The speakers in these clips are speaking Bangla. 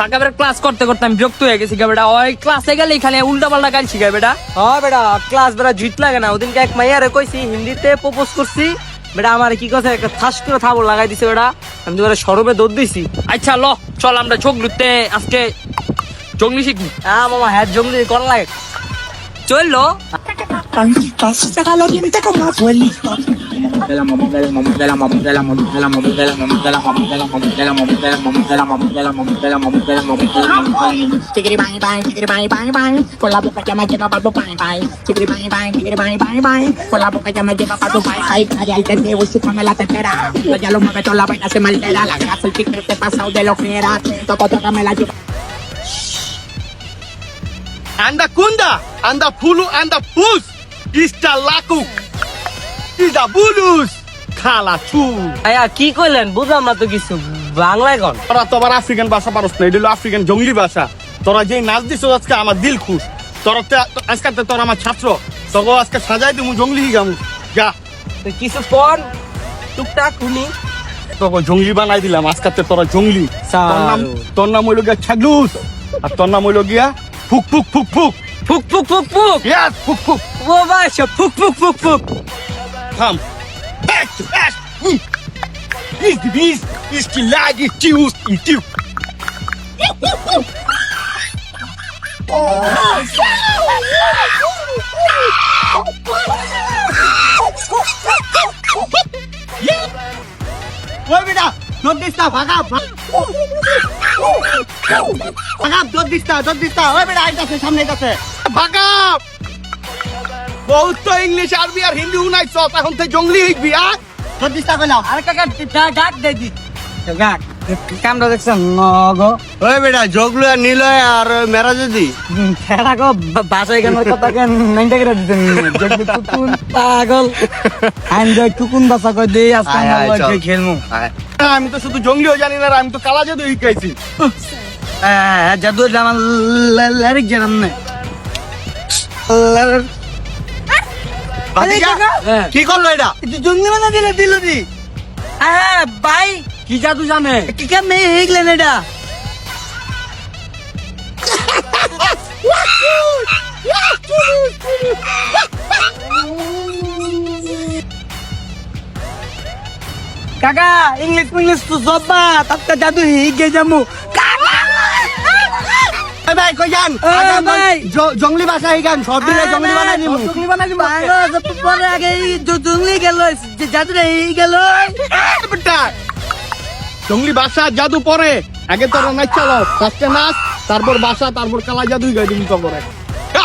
ফাঁকা বেটা ক্লাস করতে করতে আমি বিরক্ত হয়ে গেছি গা বেটা। ওই ক্লাসে গেলে খালি উল্টা পাল্টা গান শিখায় বেটা। হ্যাঁ বেটা ক্লাস বেটা জুইট লাগে না। ওদিনকে এক মাইয়ারে কইছি হিন্দিতে প্রপোজ করছি। বেটা আমার কি কথা একটা থাস করে থাবর লাগাই দিছে বেটা। আমি তো সরবে দৌড় দিছি। আচ্ছা ল চল আমরা জঙ্গলুতে আজকে জঙ্গলি শিখবি। হ্যাঁ মামা হ্যাঁ জঙ্গলি করা লাগে। চলল con la boca ya me lleva para tu pai pai chibri me era Anda kunda, anda pulu, anda pus, ista laku. Ida bulus. খালা চু। আয়া কি কইলেন? বুঝলাম না তো কিছু। বাংলায় কোন। তোরা তো আবার আফ্রিকান ভাষা পারস না এটা হলো আফ্রিকান জঙ্গলি ভাষা। তোরা যেই নাচ দিছ আজকে আমার দিল খুশ। তোরা আজকে তোরা আমার ছাত্র। তোকে আজকে সাজাই দিমু জঙ্গলি গামু। যা। কিছু পর টুকটাক শুনি। তোকে জঙ্গলি বানাই দিলাম আজকে তোরা জঙ্গলি। তোর নাম তোর নাম হইল গিয়া ছাগলুস। আর তোর নাম হইল গিয়া ফুক ফুক ফুক ফুক। ফুক ফুক ফুক ফুক। ফুক ফুক। ও ভাই ফুক ফুক ফুক ফুক। থাম Back to back. Is the beast, is the lag, is juice, is you. ওই বেটা দৌড় দিস না ভাগা ভাগা দৌড় দিস না দৌড় দিস না ওই বেটা আইতাছে সামনে আইতাছে। ভাগা বহুত তো ইংলিশ আরবি আর হিন্দি উনাইছ এখন তুই জঙ্গলি শিখবি আ? দৌড় দিস না কইলাম আরে কাকা ডাক দে দি। গাক কামটা দেখছেন? নগো ওই বেটা জগলু আর নীলয় আর মেরা যদি। খেলা গো বাসায় কেন কথা কেন? নাইনটা করে দিতেন। টুকুন পাগল। আইন দেখ টুকুন বাসা কই দে আজকে আমরা। খেলমু। আমি তো শুধু জঙ্গলিও জানি না আমি তো কালা জাদু শিখাইছি। হ্যাঁ জাদু আমার লারিক জানাম না। কি করল এটা? জঙ্গলি দিলে দিল দি। হ্যাঁ ভাই কি জাদু জানে? কি কেমনে শিখলেন এটা? কাকা ইংলিশ ইংলিশ তো জব্বা তাতে জাদু শিখে যামু ভাই কই যান? ভাই। জঙ্গলি ভাষা গান সব দিলে জঙ্গলি বানাই দিমু। জঙ্গলি বানাই দিমু। পরে আগে এই জঙ্গলি গেল জাদু এই গেল। বেটা! জঙ্গলি ভাষা জাদু পরে। আগে তোর নাচ চালো ফার্স্টে নাচ তারপর বাসা তারপর কালা জাদুই গাই দিবি হা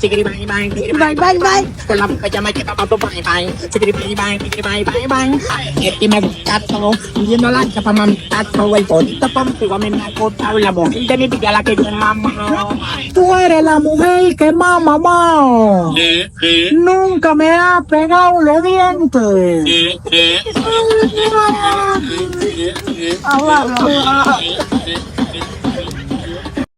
Chiquiri bang bang, chiquiri bang bang bang. Con la boca ya me tu bang bang. Chiquiri bang bang, chiquiri bang bang bang. Este me. Viendo la chapa mamita todo el bonito contigo me me ha la mujer de mi vida la que yo mamá. Tú eres la mujer que más mamá. Nunca me ha pegado los dientes.